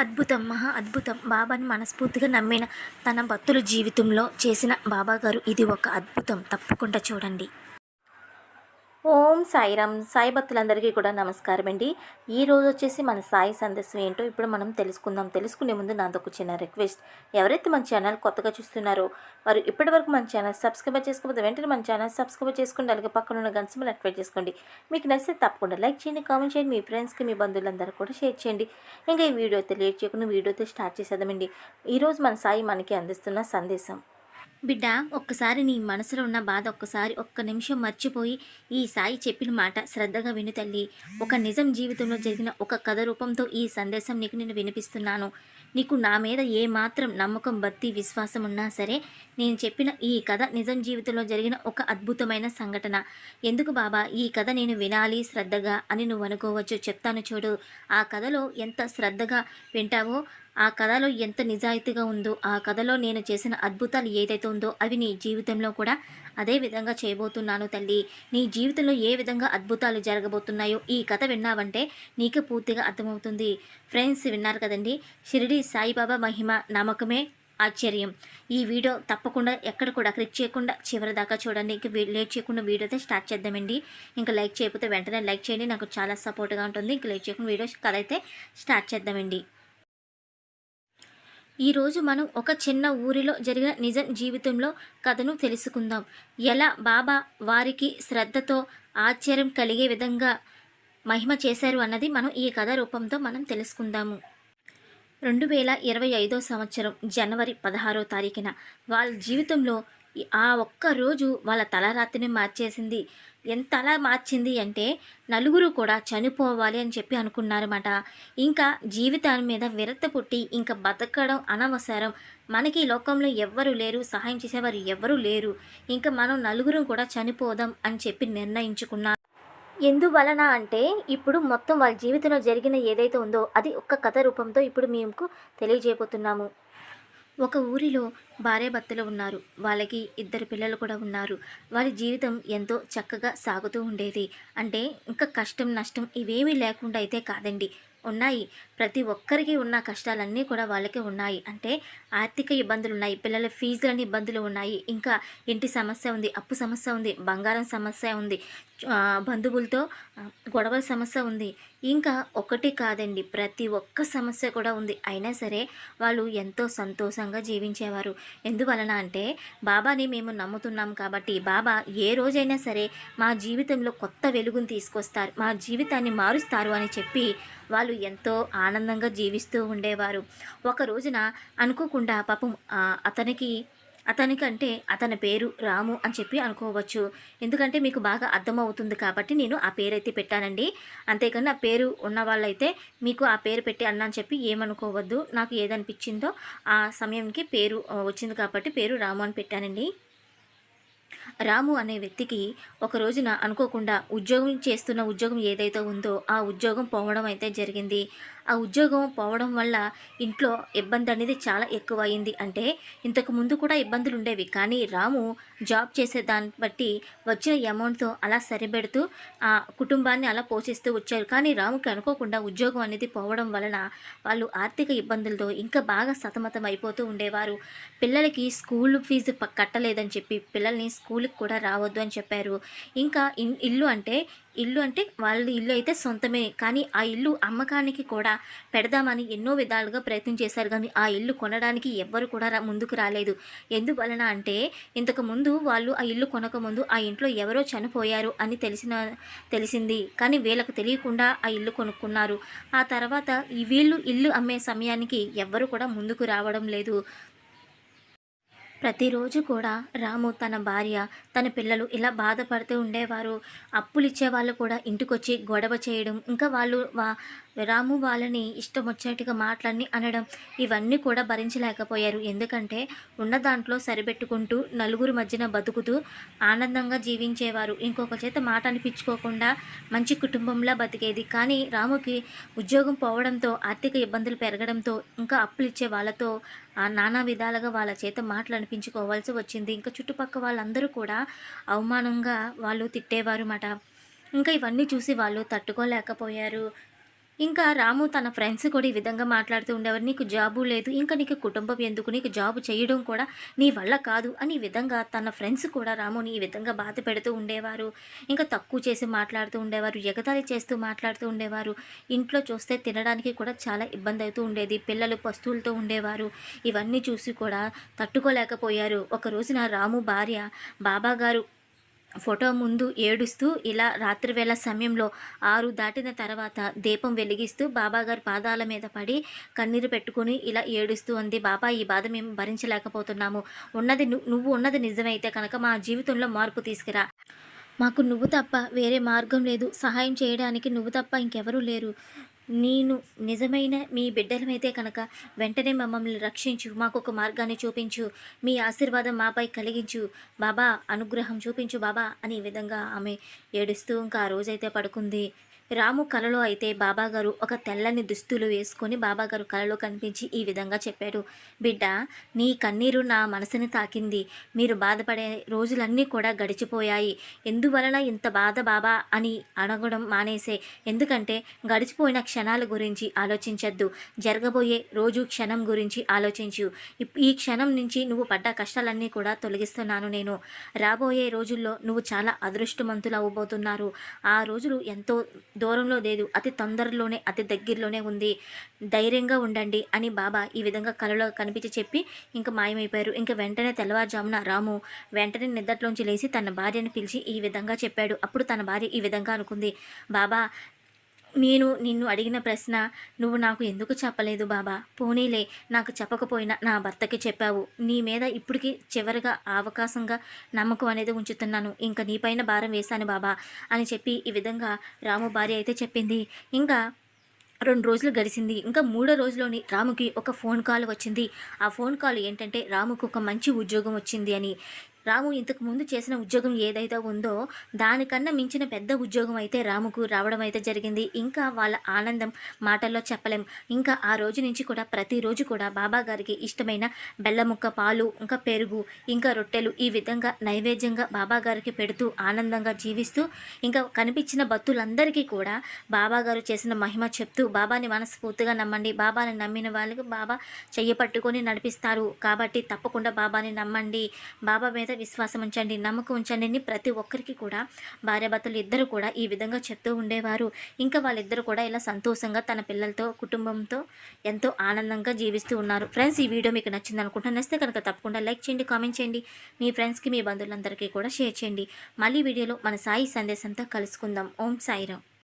అద్భుతం మహా అద్భుతం. బాబాని మనస్ఫూర్తిగా నమ్మిన తన భక్తుల జీవితంలో చేసిన బాబా గారు ఇది ఒక అద్భుతం. తప్పకుండా చూడండి. ఓం సాయిరామ్. సాయి భక్తులందరికీ కూడా నమస్కారం అండి ఈ రోజు వచ్చేసి మన సాయి సందేశం ఏంటో ఇప్పుడు మనం తెలుసుకుందాం. తెలుసుకునే ముందు నాదొక చిన్న రిక్వెస్ట్. ఎవరైతే మన ఛానల్ కొత్తగా చూస్తున్నారో వారు ఇప్పటివరకు మన ఛానల్ సబ్స్క్రైబ్ చేసుకోకపోతే వెంటనే మన ఛానల్ సబ్స్క్రైబ్ చేసుకోండి. అలాగే పక్కన ఉన్న గంట యాక్టివేట్ చేసుకోండి. మీకు నచ్చితే తప్పకుండా లైక్ చేయండి కామెంట్ చేయండి. మీ ఫ్రెండ్స్కి మీ బంధువులందరూ కూడా షేర్ చేయండి. ఇంకా ఈ వీడియో అయితే లేట్ చేయకుండా వీడియోతో స్టార్ట్ చేసేద్దామండి. ఈరోజు మన సాయి మనకి అందిస్తున్న సందేశం. బిడ్డ ఒక్కసారి నీ మనసులో ఉన్న బాధ ఒక్కసారి ఒక్క నిమిషం మర్చిపోయి ఈ సాయి చెప్పిన మాట శ్రద్ధగా విను తల్లి. ఒక నిజం జీవితంలో జరిగిన ఒక కథ రూపంతో ఈ సందేశం నీకు నేను వినిపిస్తున్నాను. నీకు నా మీద ఏ మాత్రం నమ్మకం భక్తి విశ్వాసం ఉన్నా సరే నేను చెప్పిన ఈ కథ నిజం జీవితంలో జరిగిన ఒక అద్భుతమైన సంఘటన. ఎందుకు బాబా? ఈ కథ నేను వినాలి శ్రద్ధగా అని నువ్వు అనుకోవచ్చు. చెప్తాను చూడు. ఆ కథలో ఎంత శ్రద్ధగా వింటావో ఆ కథలో ఎంత నిజాయితీగా ఉందో ఆ కథలో నేను చేసిన అద్భుతాలు ఏదైతే ఉందో అవి నీ జీవితంలో కూడా అదే విధంగా చేయబోతున్నాను తల్లి. నీ జీవితంలో ఏ విధంగా అద్భుతాలు జరగబోతున్నాయో ఈ కథ విన్నావంటే నీకు పూర్తిగా అర్థమవుతుంది. ఫ్రెండ్స్ విన్నారు కదండి? షిరిడి సాయిబాబా మహిమ నమ్మకమే ఆశ్చర్యం. ఈ వీడియో తప్పకుండా ఎక్కడ కూడా క్లిక్ చేయకుండా చివరి దాకా చూడండి. ఇంకా లేట్ చేయకుండా వీడియోతో స్టార్ట్ చేద్దామండి. ఇంకా లైక్ చేయకపోతే వెంటనే లైక్ చేయండి. నాకు చాలా సపోర్ట్గా ఉంటుంది. ఇంకా లేట్ చేయకుండా వీడియో కథ అయితే స్టార్ట్ చేద్దామండి. ఈరోజు మనం ఒక చిన్న ఊరిలో జరిగిన నిజం జీవితంలో కథను తెలుసుకుందాం. ఎలా బాబా వారికి శ్రద్ధతో ఆశ్చర్యం కలిగే విధంగా మహిమ చేశారు అన్నది మనం ఈ కథ రూపంతో మనం తెలుసుకుందాము. రెండు వేల ఇరవై ఐదో సంవత్సరం జనవరి పదహారో తారీఖున వాళ్ళ జీవితంలో ఆ ఒక్క రోజు వాళ్ళ తలరాత్రిని మార్చేసింది. ఎంత అలా మార్చింది అంటే నలుగురు కూడా చనిపోవాలి అని చెప్పి అనుకున్నారన్నమాట. ఇంకా జీవితాల మీద విరత పుట్టి ఇంకా బతకడం అనవసరం. మనకి ఈ లోకంలో ఎవ్వరు లేరు సహాయం చేసేవారు ఎవ్వరూ లేరు. ఇంకా మనం నలుగురు కూడా చనిపోదాం అని చెప్పి నిర్ణయించుకున్నారు. ఎందువలన అంటే ఇప్పుడు మొత్తం వాళ్ళ జీవితంలో జరిగిన ఏదైతే ఉందో అది ఒక్క కథ రూపంతో ఇప్పుడు మేము తెలియజేయబోతున్నాము. ఒక ఊరిలో భార్యాభర్తలు ఉన్నారు. వాళ్ళకి ఇద్దరు పిల్లలు కూడా ఉన్నారు. వారి జీవితం ఎంతో చక్కగా సాగుతూ ఉండేది. అంటే ఇంకా కష్టం నష్టం ఇవేమీ లేకుండా అయితే కాదండి. ఉన్నాయి. ప్రతి ఒక్కరికి ఉన్న కష్టాలన్నీ కూడా వాళ్ళకే ఉన్నాయి. అంటే ఆర్థిక ఇబ్బందులు ఉన్నాయి. పిల్లల ఫీజులని ఇబ్బందులు ఉన్నాయి. ఇంకా ఇంటి సమస్య ఉంది అప్పు సమస్య ఉంది బంగారం సమస్య ఉంది బంధువులతో గొడవల సమస్య ఉంది. ఇంకా ఒకటి కాదండి. ప్రతి ఒక్క సమస్య కూడా ఉంది. అయినా సరే వాళ్ళు ఎంతో సంతోషంగా జీవించేవారు. ఎందువలన అంటే బాబాని మేము నమ్ముతున్నాం కాబట్టి బాబా ఏ రోజైనా సరే మా జీవితంలో కొత్త వెలుగును తీసుకొస్తారు. మా జీవితాన్ని మారుస్తారు అని చెప్పి వాళ్ళు ఎంతో ఆనందంగా జీవిస్తూ ఉండేవారు. ఒక రోజున అనుకోకుండా పాపం అతనికి అతనికంటే అతని పేరు రాము అని చెప్పి అనుకోవచ్చు. ఎందుకంటే మీకు బాగా అర్థమవుతుంది కాబట్టి నేను ఆ పేరు అయితే పెట్టానండి. అంతేకాని ఆ పేరు ఉన్న వాళ్ళైతే మీకు ఆ పేరు పెట్టి అన్నా అని చెప్పి ఏమనుకోవద్దు. నాకు ఏదనిపించిందో ఆ సమయంకి పేరు వచ్చింది కాబట్టి పేరు రాము అని పెట్టానండి. రాము అనే వ్యక్తికి ఒక రోజున అనుకోకుండా ఉద్యోగం చేస్తున్న ఉద్యోగం ఏదైతే ఉందో ఆ ఉద్యోగం పోవడం అయితే జరిగింది. ఆ ఉద్యోగం పోవడం వల్ల ఇంట్లో ఇబ్బంది అనేది చాలా ఎక్కువ అయింది అంటే ఇంతకు ముందు కూడా ఇబ్బందులు ఉండేవి కానీ రాము జాబ్ చేసే దాన్ని బట్టి వచ్చిన అమౌంట్తో అలా సరిపెడుతూ ఆ కుటుంబాన్ని అలా పోషిస్తూ వచ్చారు. కానీ రాముకి అనుకోకుండా ఉద్యోగం అనేది పోవడం వలన వాళ్ళు ఆర్థిక ఇబ్బందులతో ఇంకా బాగా సతమతం అయిపోతూ ఉండేవారు. పిల్లలకి స్కూల్ ఫీజు కట్టలేదని చెప్పి పిల్లల్ని స్కూల్కి కూడా రావద్దు అని చెప్పారు. ఇంకా ఇల్లు అంటే ఇల్లు అంటే వాళ్ళ ఇల్లు అయితే సొంతమే. కానీ ఆ ఇల్లు అమ్మకానికి కూడా పెడదామని ఎన్నో విధాలుగా ప్రయత్నం చేశారు. కానీ ఆ ఇల్లు కొనడానికి ఎవ్వరు కూడా ముందుకు రాలేదు. ఎందువలన అంటే ఇంతకు ముందు వాళ్ళు ఆ ఇల్లు కొనకముందు ఆ ఇంట్లో ఎవరో చనిపోయారు అని తెలిసిన తెలిసింది. కానీ వీళ్ళకు తెలియకుండా ఆ ఇల్లు కొనుక్కున్నారు. ఆ తర్వాత ఈ వీళ్ళు ఇల్లు అమ్మే సమయానికి ఎవ్వరు కూడా ముందుకు రావడం లేదు. ప్రతిరోజు కూడా రాము తన భార్య తన పిల్లలు ఇలా బాధపడుతూ ఉండేవారు. అప్పులు ఇచ్చేవాళ్ళు కూడా ఇంటికొచ్చి గొడవ చేయడం ఇంకా వాళ్ళు వా రాము వాళ్ళని ఇష్టం వచ్చేట్టుగా మాటలన్నీ అనడం ఇవన్నీ కూడా భరించలేకపోయారు. ఎందుకంటే ఉన్న దాంట్లో సరిపెట్టుకుంటూ నలుగురు మధ్యన బతుకుతూ ఆనందంగా జీవించేవారు. ఇంకొక చేత మాట అనిపించుకోకుండా మంచి కుటుంబంలా బతికేది. కానీ రాముకి ఉద్యోగం పోవడంతో ఆర్థిక ఇబ్బందులు పెరగడంతో ఇంకా అప్పులు ఇచ్చే వాళ్ళతో ఆ నానా విధాలుగా వాళ్ళ చేత మాటలు అనిపించుకోవాల్సి వచ్చింది. ఇంకా చుట్టుపక్కల వాళ్ళందరూ కూడా అవమానంగా వాళ్ళు తిట్టేవారు మాట ఇంకా ఇవన్నీ చూసి వాళ్ళు తట్టుకోలేకపోయారు. ఇంకా రాము తన ఫ్రెండ్స్ కూడా ఈ విధంగా మాట్లాడుతూ ఉండేవారు. నీకు జాబు లేదు ఇంకా నీకు కుటుంబం ఎందుకు? నీకు జాబు చేయడం కూడా నీ వల్ల కాదు అని విధంగా తన ఫ్రెండ్స్ కూడా రాముని ఈ విధంగా బాధ పెడుతూ ఉండేవారు. ఇంకా తక్కువ చేసి మాట్లాడుతూ ఉండేవారు ఎగతాళి చేస్తూ మాట్లాడుతూ ఉండేవారు. ఇంట్లో చూస్తే తినడానికి కూడా చాలా ఇబ్బంది అవుతూ ఉండేది. పిల్లలు పస్తువులతో ఉండేవారు. ఇవన్నీ చూసి కూడా తట్టుకోలేకపోయారు. ఒక రోజున రాము భార్య బాబా గారు ఫోటో ముందు ఏడుస్తూ ఇలా రాత్రివేళ సమయంలో ఆరు దాటిన తర్వాత దీపం వెలిగిస్తూ బాబాగారి పాదాల మీద పడి కన్నీరు పెట్టుకుని ఇలా ఏడుస్తూ ఉంది బాబా ఈ బాధ మేము భరించలేకపోతున్నాము. ఉన్నది నువ్వు ఉన్నది నిజమైతే కనుక మా జీవితంలో మార్పు తీసుకురా. మాకు నువ్వు తప్ప వేరే మార్గం లేదు. సహాయం చేయడానికి నువ్వు తప్ప ఇంకెవరూ లేరు. నేను నిజమైన మీ బిడ్డలమైతే కనుక వెంటనే మమ్మల్ని రక్షించు మాకు ఒక మార్గాన్ని చూపించు మీ ఆశీర్వాదం మాపై కలిగించు బాబా అనుగ్రహం చూపించు బాబా అని ఈ విధంగా ఆమె ఏడుస్తూ ఇంకా ఆ రోజైతే పడుకుంది. రాము కలలో అయితే బాబాగారు ఒక తెల్లని దుస్తులు వేసుకొని బాబాగారు కలలో కనిపించి ఈ విధంగా చెప్పాడు. బిడ్డ నీ కన్నీరు నా మనసుని తాకింది. మీరు బాధపడే రోజులన్నీ కూడా గడిచిపోయాయి. ఎందువలన ఇంత బాధ బాబా? అని అడగడం మానేసే. ఎందుకంటే గడిచిపోయిన క్షణాల గురించి ఆలోచించద్దు. జరగబోయే రోజు క్షణం గురించి ఆలోచించు. ఇప్- ఈ క్షణం నుంచి నువ్వు పడ్డ కష్టాలన్నీ కూడా తొలగిస్తున్నాను నేను. రాబోయే రోజుల్లో నువ్వు చాలా అదృష్టవంతులు అవ్వబోతున్నారు ఆ రోజులు ఎంతో దూరంలో లేదు. అతి తొందరలోనే అతి దగ్గరలోనే ఉంది. ధైర్యంగా ఉండండి అని బాబా ఈ విధంగా కలలో కనిపించి చెప్పి ఇంకా మాయమైపోయారు. ఇంకా వెంటనే తెల్లవారుజామున రాము వెంటనే నిద్రలోంచి లేచి తన భార్యను పిలిచి ఈ విధంగా చెప్పాడు. అప్పుడు తన భార్య ఈ విధంగా అనుకుంది. బాబా నేను నిన్ను అడిగిన ప్రశ్న నువ్వు నాకు ఎందుకు చెప్పలేదు బాబా? పోనీలే నాకు చెప్పకపోయినా నా భర్తకి చెప్పావు. నీ మీద ఇప్పటికి చివరిగా అవకాశంగా నమ్మకం అనేది ఉంచుతున్నాను. ఇంకా నీపైన భారం వేశాను బాబా అని చెప్పి ఈ విధంగా రాము భార్య అయితే చెప్పింది. ఇంకా రెండు రోజులు గడిచింది ఇంకా మూడో రోజులోని రాముకి ఒక ఫోన్ కాల్ వచ్చింది. ఆ ఫోన్ కాల్ ఏంటంటే రాముకు ఒక మంచి ఉద్యోగం వచ్చింది అని. రాము ఇంతకు ముందు చేసిన ఉద్యోగం ఏదైతే ఉందో దానికన్నా మించిన పెద్ద ఉద్యోగం అయితే రాముకు రావడం అయితే జరిగింది. ఇంకా వాళ్ళ ఆనందం మాటల్లో చెప్పలేం. ఇంకా ఆ రోజు నుంచి కూడా ప్రతిరోజు కూడా బాబా గారికి ఇష్టమైన బెల్లముక్క పాలు ఇంకా పెరుగు ఇంకా రొట్టెలు ఈ విధంగా నైవేద్యంగా బాబా గారికి పెడుతూ ఆనందంగా జీవిస్తూ ఇంకా కనిపించిన భక్తులందరికీ కూడా బాబా గారు చేసిన మహిమ చెప్తూ బాబాని మనస్ఫూర్తిగా నమ్మండి. బాబాని నమ్మిన వాళ్ళకి బాబా చెయ్యి పట్టుకొని నడిపిస్తారు. కాబట్టి తప్పకుండా బాబాని నమ్మండి. బాబా మీద విశ్వాసం ఉంచండి నమ్మకం ఉంచండి అని ప్రతి ఒక్కరికి కూడా భార్యాభర్తలు ఇద్దరు కూడా ఈ విధంగా చెప్తూ ఉండేవారు. ఇంకా వాళ్ళిద్దరు కూడా ఇలా సంతోషంగా తన పిల్లలతో కుటుంబంతో ఎంతో ఆనందంగా జీవిస్తూ ఉన్నారు. ఫ్రెండ్స్ ఈ వీడియో మీకు నచ్చింది అనుకుంటున్నాను నచ్చితే కనుక తప్పకుండా లైక్ చేయండి కామెంట్ చేయండి. మీ ఫ్రెండ్స్కి మీ బంధువులందరికీ కూడా షేర్ చేయండి. మళ్ళీ వీడియోలో మన సాయి సందేశంతో కలుసుకుందాం. ఓం సాయిరామ్.